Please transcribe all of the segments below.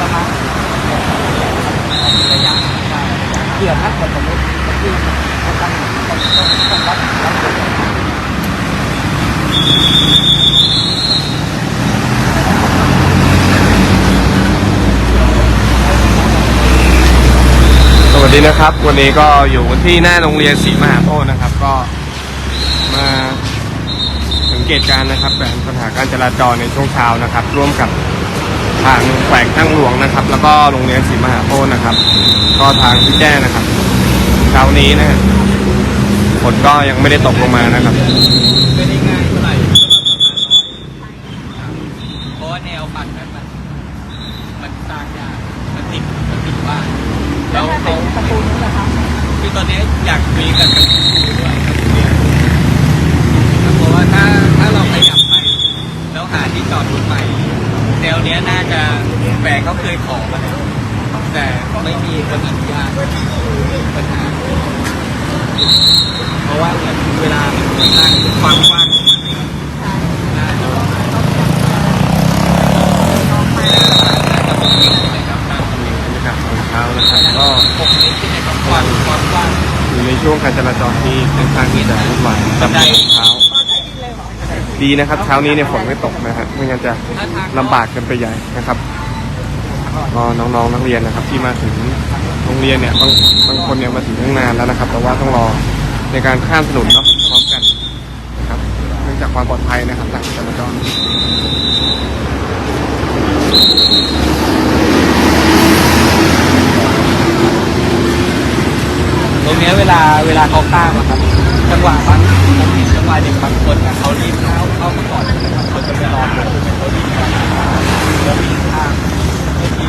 ประมาณระยะได้ระยะเกี่ยวนัดกับสมมติก็คือเขาตั้งต้องต้องต้องวัดวัดสวัสดีนะครับ วันนี้ก็อยู่กันที่หน้าโรงเรียนศรีมหาโพธิ์นะครับ ก็มาสังเกตการนะครับแบบปัญหาการจราจรในช่วงเช้านะครับ ร่วมกับ ทางแขวงทางหลวงนะครับ แล้วก็โรงเรียนศรีมหาโพธิ์นะครับ ก็ทางที่แจ้นะครับเช้านี้นะฮะฝนก็ยังไม่ได้ตกลงมานะครับไม่ได้ง่ายเท่าไหร่สำหรับสะพานลอยเพราะว่าแนวปั่นนั้นมันมันสร้างยากมันติดมันติดบ้านแล้วเขาประตูนี้นะคะคือตอนนี้อยากมีกับประตูด้วยครับเนี่ยเพราะว่าถ้าถ้าเราขยับไป แล้วหาที่จอดรถใหม่ แนวเนี้ยน่าจะแฝงเขาเคยขอมาแล้วแต่ไม่มีคนอนุญาตปัญหา เพราะว่าเวลามันนั่งความกว้างของมันน่าจะน่าจะหกเมตรใช่ไหมครับน่าจะหกเมตรบรรยากาศตอนเช้านะครับก็หกเมตรใช่ไหมครับความความกว้างอยู่ในช่วงการจราจรที่ค่อนข้างที่จะวุ่นวายกับเช้า ดีนะครับ เช้านี้เนี่ยฝนไม่ตกนะฮะไม่งั้นจะถ้าทางลำบากกันไปใหญ่นะครับก็น้องๆนักเรียนนะครับ ที่มาถึงโรงเรียนเนี่ยบางบางคนเนี่ยมาถึงตั้งนานแล้วนะครับ แต่ว่าต้องรอในการข้ามถนนเนาะพร้อมกันนะครับเนื่องจากความปลอดภัยนะครับหลังจราจรตรงนี้เวลาเวลาเขาข้ามอะครับจังหวะบาง ผมเห็นจังหวะเด็กบางคนอะเขารีบเข้าเข้ามาก่อนบางคนจะไปรอเขารีบเขาแล้ววิ่งข้ามไม่ดี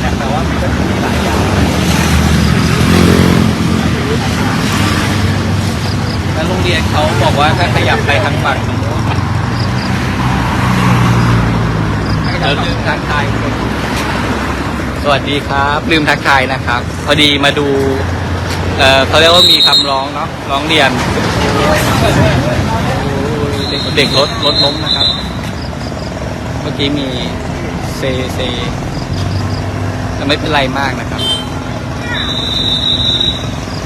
แต่แต่ว่ามันก็มีหลายอย่างแล้วโรงเรียนเขาบอกว่าถ้าขยับไปทางฝั่งลืมทักทาย สวัสดีครับ ลืมทักทายนะครับ พอดีมาดู เออเขาเรียกว่ามีคำร้องเนาะร้องเรียนเด็กเด็กรถรถล้มนะครับ เมื่อกี้มีเซเซแต่ไม่เป็นไรมากนะครับ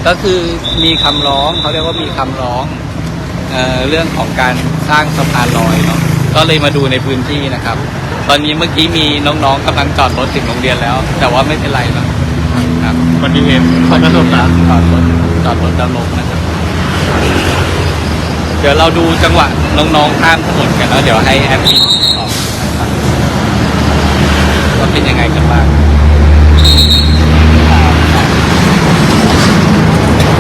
ก็คือมีคำร้องเขาเรียกว่ามีคำร้องเออเรื่องของการสร้างสะพานลอยเนาะก็เลยมาดูในพื้นที่นะครับ ตอนนี้เมื่อกี้มีน้องๆกำลังจอดรถถึงโรงเรียนแล้ว แต่ว่าไม่เป็นไรเนาะครับอุ บัติเหตุขอโทษนะจอดรถจอดรถดำลงนะครับ เดี๋ยวเราดูจังหวะน้องๆข้ามถนนกันแล้วเดี๋ยวให้แอดมินตอบนะครับว่าเป็นยังไงกันบ้าง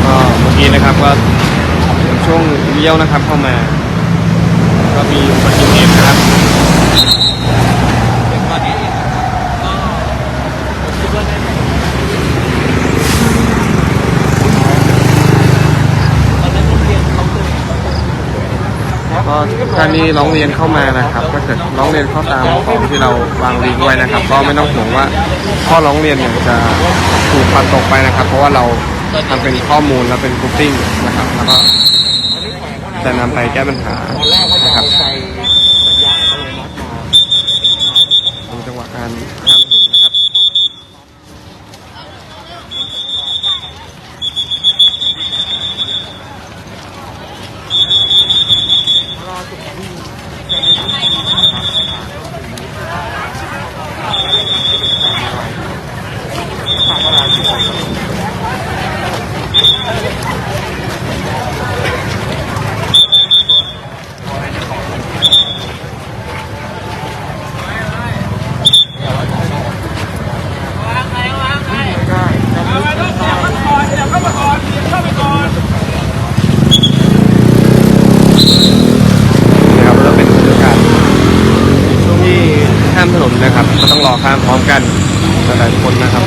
ก็เมื่อกี้นะครับก็เป็นช่วงเลี้ยวนะครับเข้ามา ก็มีอุบัติเหตุนะครับ ตอนนี้ก็ผมคิดว่าน่าจะตอนนั้นโรงเรียนเขาเคย ก็ถ้านี้ร้องเรียนเข้ามานะครับ ก็เกิดร้องเรียนเข้าตามของที่เราวางลิงก์ไว้นะครับ ก็ไม่ต้องห่วงว่าข้อร้องเรียนเนี่ยจะถูกปัดตกไปนะครับ เพราะว่าเราทำเป็นข้อมูลและเป็นกรุ๊ปปิ้งนะครับ แล้วก็จะนำไปแก้ปัญหานะครับดูจังหวะการข้ามถนนนะครับ ต นนนะครับ ก็ต้องรอข้ามพร้อมกันหลายๆคนนะครับ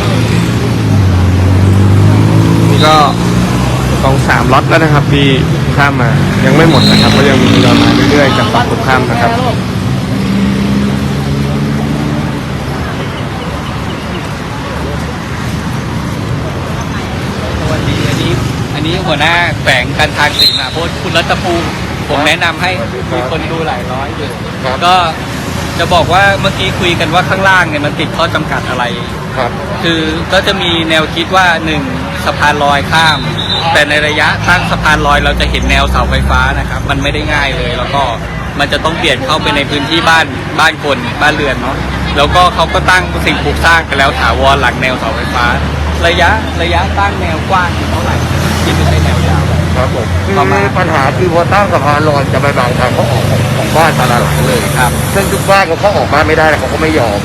นี่ก็ตรงสามล็อตแล้วนะครับ ที่ข้ามมายังไม่หมดนะครับ ก็ยังมีเดินมาเรื่อยๆจากฝั่งตรงข้ามนะครับสวัสดีอันนี้อันนี้หัวหน้าแฝงการทางสีมาโพสคุณรัตภูมิผมแนะนำให้มีคนดูหลายร้อยอยู่ครับก็ จะบอกว่าเมื่อกี้คุยกันว่าข้างล่างเนี่ยมันติดข้อจำกัดอะไร ครับ คือก็จะมีแนวคิดว่าหนึ่งสะพานลอยข้าม แต่ในระยะตั้งสะพานลอยเราจะเห็นแนวเสาไฟฟ้านะครับ มันไม่ได้ง่ายเลย แล้วก็มันจะต้องเปลี่ยนเข้าไปในพื้นที่บ้านบ้านคนบ้านเรือนเนาะแล้วก็เขาก็ตั้งสิ่งปลูกสร้างกันแล้วถาวรหลังแนวเสาไฟฟ้า ระยะระยะตั้งแนวกว้างเท่าไหร่ที่ไม่ใช่แนวยาว ครับผมคือประมาณปัญหาคือพอตั้งสะพานลอยจะไปบางทางเขาออกของของบ้านแต่ละหลังเลย ครับ ซึ่งทุกบ้านเขาเข้าออกบ้านไม่ได้แล้วเขาก็ไม่ยอม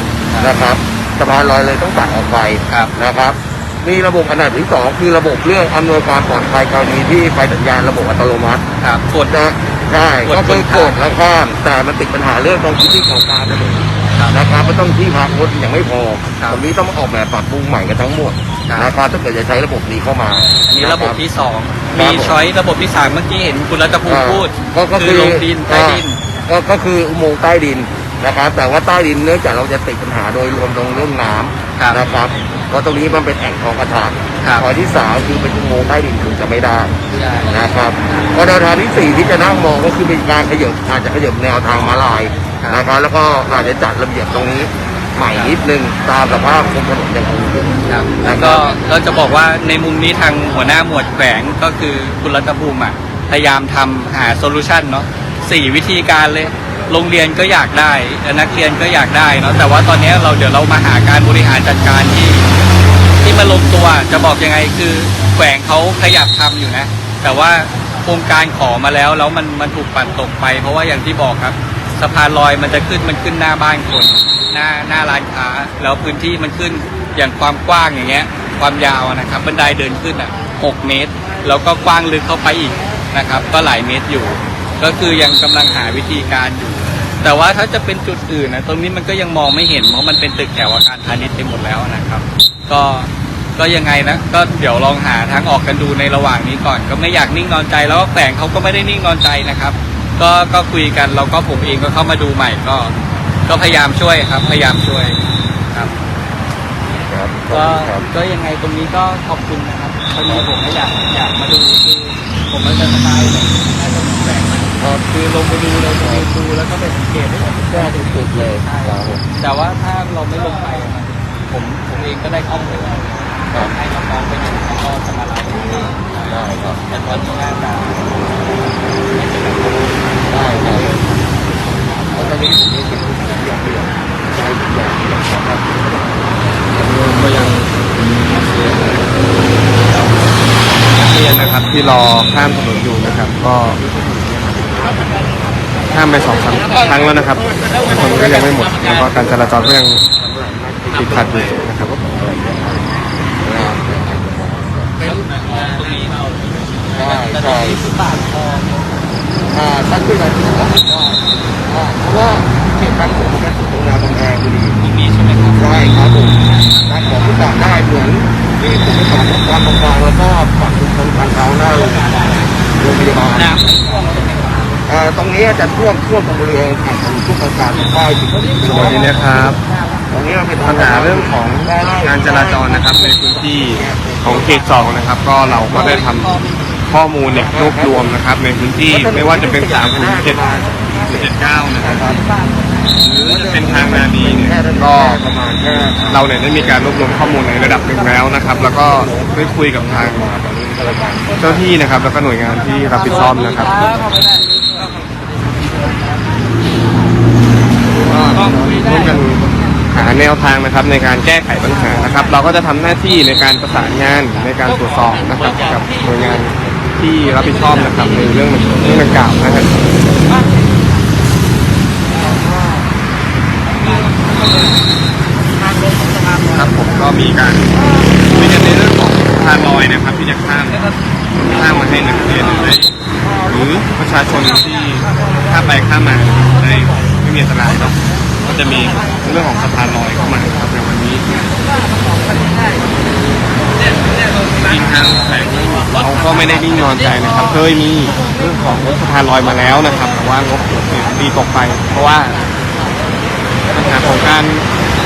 นะครับสะพานลอยเลยต้องตัดออกไปครับนะครับมีระบบขนาดที่สองคือระบบเรื่องอำนวยความปลอดภัยกรณีที่ไฟสัญญาณระบบอัตโนมัติครับกดนะใช่กดก็คือกกดดแล้วข้ามแต่มันติดปัญหาเรื่องตรงพื้นที่ของกลารถนนครับ นะครับมันต้องที่พักรถยังไม่พอครับตรงนี้ต้องออกแบบปรับปรุงใหม่กันทั้งหมดครับ นะครับถ้าเกิดจะใช้ระบบนี้เข้ามาอันนี้ระบบที่สองครัมีบผมช้อยระบบที่สามเมื่อกี้เห็นคุณรัตภูมิพูดก็ก็คือลงดินใต้ดิน ก็ก็คืออุโมงค์ใต้ดินนะครับ แต่ว่าใต้ดินเนื่องจากเราจะติดปัญหาโดยรวมตรงเรื่องน้ำครับนะครับเพราะตรงนี้มันเป็นแอ่งคลองกระถางครับข้อที่สามคือเป็นอุโมงค์ใต้ดินคือจะไม่ได้ ใช่ นะครับข้อแนวทางที่สี่ที่จะนั่งมองก็คือเป็นการขยับอาจจะขยับแนวทางมาลาย นะครับแล้วก็อาจจะจัดระเบียบตรงนี้ใหม่นิดนึงตามสภาพของถนนยังคงอยู่ครับนะคก็รับก็จะบอกว่าในมุมนี้ทางหัวหน้าหมวดแฝงก็คือคุณรัตภูมิอะพยายามทำหาโซลูชันเนาะสี่วิธีการเลยโรงเรียนก็อยากได้ นักเรียนก็อยากได้เนาะแต่ว่าตอนนี้เราเดี๋ยวเรามาหาการบริหารจัดการที่ ที่มาลงตัวจะบอกยังไงคือแฝงเขาขยับทำอยู่นะ แต่ว่าโครงการขอมาแล้วแล้วมันมันถูกปั่นตกไป เพราะว่าอย่างที่บอกครับ สะพานลอยมันจะขึ้นมันขึ้นหน้าบ้านคนหน้าหน้าร้านค้าแล้วพื้นที่มันขึ้นอย่างความกว้างอย่างเงี้ย ความยาวนะครับบันไดเดินขึ้นอะ6เมตร แล้วก็กว้างลึกเข้าไปอีกนะครับ ก็หลายเมตรอยู่ ก็คือยังกำลังหาวิธีการอยู่ แต่ว่าถ้าจะเป็นจุดอื่นนะตรงนี้มันก็ยังมองไม่เห็นเพราะมันเป็นตึกแถวอาคารพาณิชย์ไปหมดแล้วนะครับ ก็ก็ยังไงนะก็เดี๋ยวลองหาทางออกกันดูในระหว่างนี้ก่อน ก็ไม่อยากนิ่งนอนใจแล้วก็แฝงเขาก็ไม่ได้นิ่งนอนใจนะครับ ก็ก็คุยกันแล้วก็ผมเองก็เข้ามาดูใหม่ก็ ก็พยายามช่วยครับ พยายามช่วยครับ ครับก็ครับ ก็ยังไงตรงนี้ก็ขอบคุณนะครับตอนนี้ผมไม่อยากอยากมาดูคือผมมันจะสบายเลยน่าจะแปลกนะครับคือลงไปดูเราจะไปดูแล้วก็ไปสังเกตได้หมดแก้ทุกจุดเลยครับผม แต่ว่าถ้าเราไม่ลงไปอะมันผมผมเองก็ได้ข้อมูลแล้วให้น้องๆไปดูแล้วก็จะมาไลฟ์ที่นี่ได้ครับแต่ตอนนี้น่าจะได้ครับแล้วตอนนี้ผมมีสิ่งที่ผมอยากเปลี่ยนใจผมอยากเปลี่ยนครับก็ยังนักเรียนนะครับที่รอข้ามถนนอยู่นะครับ ก็ข้ามไปสองสามครั้งแล้วนะครับถนนก็ยังไม่หมดแล้วก็การจราจรก็ยังติดขัดอยู่นะครับตรงนี้เราใช่แต่ตรใช่ งนี้ากคลองขึ้นมาที่ว่าอ่าเพราะว่าเขตการผมเป็นสุดตรงนาบางแพพอดีตรงนี้ใช่ไหมครับใช่ครับผมการของผู้ต่างได้เหมือนที่ผมไปสอนการปกครองแล้วก็ฝั่งชุมชนการเท้าหน้าโรงพยาบาลน้ำไม่ท่วมใช่ไหมครับอ่าตรงนี้จะท่วมท่วมตรงบริเวณแอ่งทุกประการป้ายถึงสวัสดีนะครับ ตรงนี้เป็นปัญหาเรื่องของการจราจรนะครับในพื้นที่ของเขตสองนะครับ ก็เราก็ได้ทำ ข้อมูลเนี่ยรวบรวมนะครับในพื้นที่ไม่ว่าจะเป็น3ามถึงเจ็ดเจ็ดเก้านะครับหรือจะเป็นทางนาดีเนี่ยก็ประมาณแค่เราเนี่ยได้มีการรวบรวมข้อมูลในระดับหนึ่งแล้วนะครับ แล้วก็ได้คุยกับทางเจ้าหน้าที่นะครับ แล้วก็หน่วยงานที่รับผิดชอบนะครับก็ร่วมกันหาแนวทางนะครับในการแก้ไขปัญหานะครับ เราก็จะทำหน้าที่ในการประสานงานในการตรวจสอบนะครับกับหน่วยงาน ที่รับผิดชอบนะครับในเรื่องเรื่องดังกล่าวนะครับครับผมก็มีการคุยกันในเรื่องของทางลอยนะครับที่จะข้ามข้ามมาให้นักเรียนได้หรือประชาชนที่ข้ามไปข้ามมาได้ไม่มีอันตรายเนาะก็จะจะมีเรื่องของสะพานลอยเข้ามาครับในวันนี้ ทีมทางแสงเราก็ไม่ได้นิ่งนอนใจนะครับ เคยมีเรื่องของรถสะพานลอยมาแล้วนะครับ แต่ว่างบปีตกไป เพราะว่าปัญหาของการ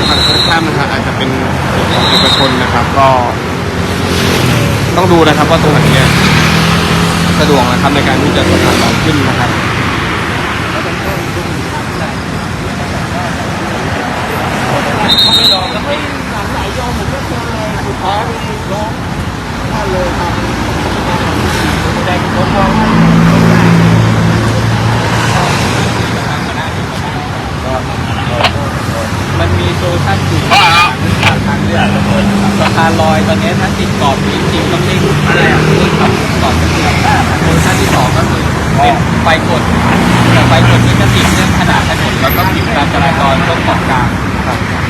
ทางตรงข้ามนะครับอาจจะเป็นส่วนของเอกชนนะครับ ก็ต้องดูนะครับว่าตรงไหนเนี่ยสะดวกนะครับในการที่จะสะพานลอยขึ้นนะครับ มันมีโซลูชั่นอยู่ทาง เลือกสะพานลอยตอนนี้ถ้าติดกรอบจริงๆต้องเร่งอะไรอะเร่งทำกรอบเป็นแบบโซลูชั่นที่สองก็คือเป็นไฟกดแต่ไฟกดนี้จะติดเรื่องขนาดถนนแล้วก็ผิดการจราจรช่วงเกาะกลาง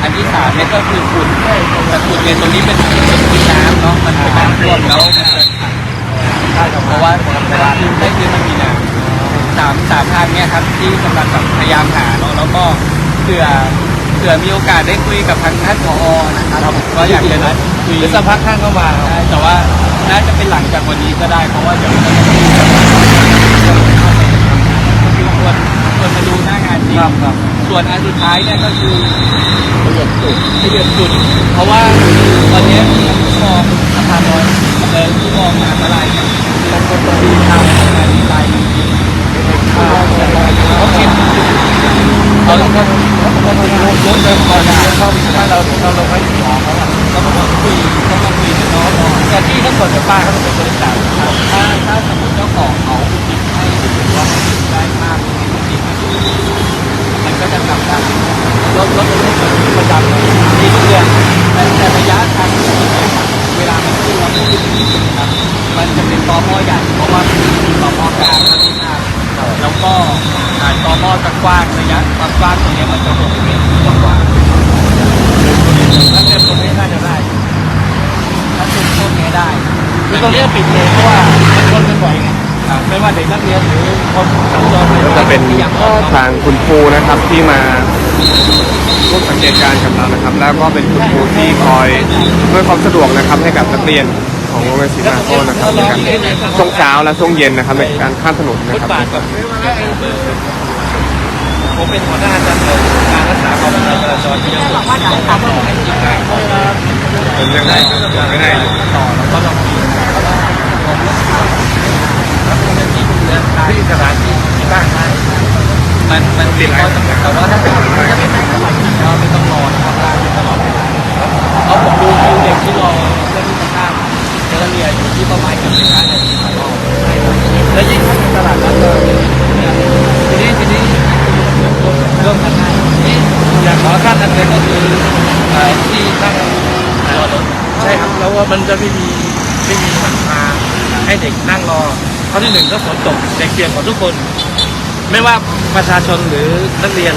อันที่สามเนี่ยก็คือฝุ่นแต่ฝุ่นเนี่ยตรงนี้เป็นเป็นน้ำเนาะมันเป็นน้ำท่วมแล้วมันจะเพราะว่าได้คือมันมีน้ำสามสามทางเนี่ยครับที่กำลังแบบพยายามหาเนาะแล้วก็เผื่อ เผื่อมีโอกาสได้คุยกับทางท่านผอนะครับก็อยากจะนัดคุยเดี๋ยวสักพักข้างเข้ามาได้แต่ว่าน่าจะเป็นหลังจากวันนี้ก็ได้เพราะว่าเดี๋ยวจะต้องควรควรมาดูหน้างานจริงครับครับส่วนอันสุดท้ายเนี่ยก็คือขยับจุดขยับจุด เพราะว่าตอนนี้ผู้มองสะพานลอยเดินผู้มองมหาวิทยาลัยเนี่ยต้องต้องดูทางมหาวิทยาลัยจริงๆเขา เก็บเขาต้องเขาต้องรถเดินก่อนนะเข้าถ้าเราเราเราไม่ขอเขาอะเขาก็มาคุยเขามาคุยกับน้องๆแต่ที่ทั้งหมดกับป้าเขาต้องเป็นบริษัทถ้าถ้าสมมติเจ้าของเขาคิดให้หรือว่าได้มากจริงๆมันก็จะกลับได้รถรถประจำมีทุกเดือนแต่แต่ระยะทางที่เนี่ยเวลามันขึ้นเราไม่ขึ้นนะครับมันจะเป็นตอมอใหญ่เพราะว่ามันมีตอมอกลางแล้วที่หน้า แล้วก็อ่าตอมอจะกว้างระยะความกว้างตรงนี้มันจะหกเมตรกว่าถ้าเกิดตรงนี้น่าจะได้ถ้าเป็นพวกนี้ได้คือตรงนี้ปิดเลยเพราะว่ามันชนกันบ่อยไงไม่ว่าเด็กนักเรียนหรือคนสัญจรไปก็จะเป็นที่ยังออกทางคุณครูนะครับที่มาร่วมสังเกตการณ์กับเรานะครับ แล้วก็เป็นคุณครูที่คอยเพื่อความสะดวกนะครับให้กับนักเรียน ของโรงเรียนศรีมาโต้นะครับในการช่วงเช้าและช่วงเย็นนะครับในการข้ามถนนนะครับผมเป็นหัวหน้าจำเลยการรักษาความปลอดภัยจราจรที่ยังบอกว่าจะทำให้เป็นจริงได้ผมยังได้ยังไม่ได้ต่อแล้วก็ลองมีแล้วก็ลองทางแล้วก็เป็นที่เลือกทางที่สถานที่ที่บ้านได้มันมันติดข้อจำกัดแต่ว่าถ้าเป็นถ้าเป็นในจังหวัดก็ไม่ต้องรอนะครับได้ตลอดเวลาเราะผมดูคิวเด็กที่รอ ที่ประมาณกือบสิบห้านาทีต่อรอบแล้วยิ่งถ้าเป็นตลาดนัดก็ทีนี้ทีนี้เริ่มกันได้นี่อยากขอท่านอันหนึงก็คือเอ่ที่นั่งรอรถใช่ครับแล้วว่ามันจะไม่มีไม่มีหลังคาให้เด็กนั่งรอข้อที่หนึ่งก็ฝนตกเด็กเปียกหมดทุกคน ไม่ว่าประชาชนหรือนักเรียน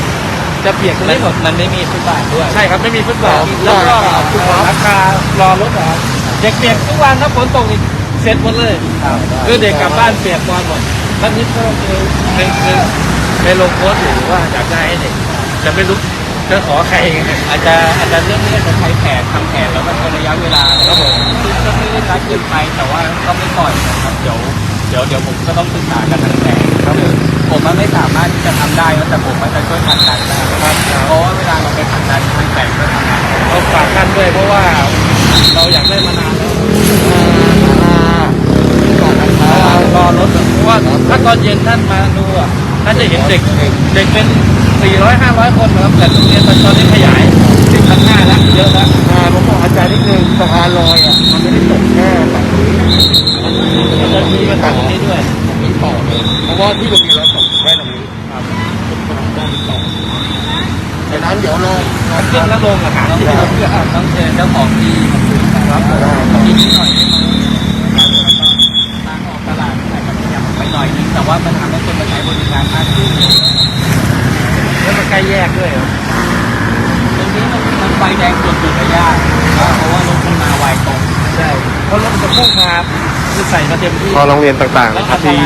จะเปียกทั้งมันนี้หมดมันไม่มีฟุตบาทด้วย ใช่ครับ ไม่มีฟุตบอลแล้วก็ราคารอรถอะ เด็กเปียกทุกวันถ้าฝนตกนี่เสร็จหมดเลยคือเด็กกลับบ้านเปียกนอนหมดท่านนี้ก็คือเป็นคือเป็นลงโพสต์อยู่ว่าอยากได้ให้เด็กจะไม่รู้จะขอใครไงอาจจะอาจจะเรื่องนี้จะใช้แผนทำแผนแล้วก็ใช้ระยะเวลาครับผมซึ่งก็ไม่ได้รัดเกินไปแต่ว่าก็ไม่ปล่อยนะครับเดี๋ยวเดี๋ยวเดี๋ยวผมก็ต้องปรึกษากันทางแผนครับผมผมว่าไม่สามารถที่จะทำได้นะแต่ผมว่าจะช่วยผลักดันได้ครับเพราะว่าเวลาเราไปผลักดันทางแผนก็ทำได้เราฝากท่านด้วยเพราะว่า เราอยากได้มานานแล้วรอรถอะเพราะว่าถ้าตอนเย็นท่านมาดูอะท่านจะเห็นเด็กเด็กเป็น 400 500 คนนะครับแต่โรงเรียนตอนนี้ขยายถึงพันห้าแล้วเยอะแล้วอ่าผมบอกอาจารย์นิดนึงสะพานลอยอะมันไม่ได้ตกแค่ฝั่งนี้มันจะมีปัญหาตรงนี้ด้วยมีต่อเลยเพราะว่าที่โรงเรียนเราตกแค่ตรงนี้ครับด้านต่อดังนั้น เดี๋ยวเรามันขึ้นแล้วลงอะหาต้องที่เจเราอต้องเจอเจ้าของที่มาคุยกันครับอีกนิดหน่อยได้ไหมทางออกตลาดอาจจะขยับไปหน่อยนึงแต่ว่ามันทำให้คนมาใช้บริการมากขึ้นแล้วมันใกล้แยกด้วยตรงนี้มันมันไฟแดงจุดจุดระยะเพราะว่ารถมันมาไวตรงใช่เพราะรถจะพุ่งมาคือใส่มาเต็มที่พอโรงเรียนต่างๆนะครับที่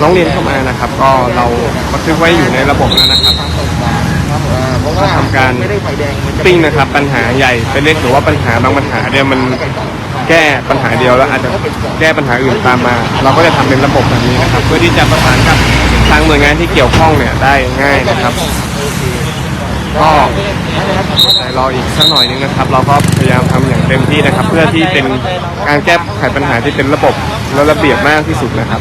น้องเรียนเข้ามานะครับ ก็เราบันทึกไว้อยู่ในระบบแล้วนะครับ อ่าเพราะว่าทำการไม่ได้ไฟแดงมันจะปิ้งนะครับ ปัญหาใหญ่เป็นเล็กหรือว่าปัญหาบางปัญหาเนี่ยมันแก้ปัญหาเดียวแล้วอาจจะแก้ปัญหาอื่นตามมา เราก็จะทำเป็นระบบแบบนี้นะครับ เพื่อที่จะประสานกับทางหน่วยงานที่เกี่ยวข้องเนี่ยได้ง่ายนะครับก็รออีกสักหน่อยนึงนะครับ เราก็พยายามทำอย่างเต็มที่นะครับ เพื่อที่เป็นการแก้ไขปัญหาที่เป็นระบบและระเบียบมากที่สุดนะครับ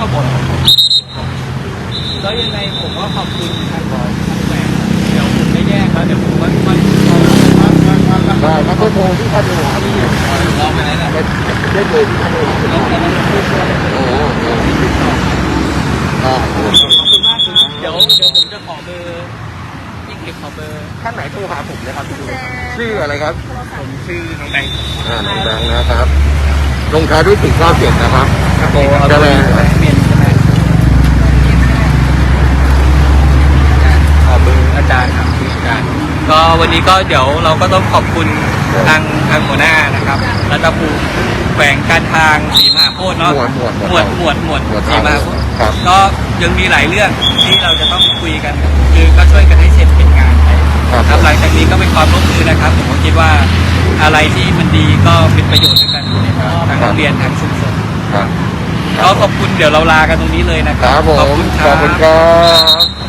แล้วยังไงผมก็ขอบคุณทางบอยแหวนเดี๋ ยวผมไม่แยกแล้วเดี๋ยวผมว่ามันได้ครับก็โทรที่ท่านเลยครับลองไปไหนล่ะได้ได้เลยที่ท่านเลยโอ้โหอ่าขอบคุณมากครับเดี๋ยวเดี๋ยวผมจะขอเบอร์พี่เก็บขอเบอร์ท่านไหนโทรหาผมนะครับชื่ออะไรครับ ผมชื่อน้องแบงค์อ่าน้องแบงค์นะครับลงท้ายด้วยสี่เก้าเจ็ดนะครับครับผมจะเลยเปลี่ยนใช่ไหมขอเบอร์อาจารย์ครับอาจารย์ ก็วันนี้ก็เดี๋ยวเราก็ต้องขอบคุณทางทางหัวหน้านะครับรัตภูมิแขวงการทางสีมหาโพธิ์เนาะหมวดหมวดหมวดหมวดหมวดหมวดสีมหาโพธิ์ครับ ก็ยังมีหลายเรื่องที่เราจะต้องคุยกัน คือก็ช่วยกันให้เสร็จเป็นงานไปครับครับหลังจากนี้ก็เป็นความร่วมมือนะครับ ผมก็คิดว่าอะไรที่มันดีก็เป็นประโยชน์ด้วยกันทั้งนักเรียนทั้งชุมชนครับ ก็ขอบคุณเดี๋ยวเราลากันตรงนี้เลยนะคครัรับผมขอบคุณคขอบคุณครับ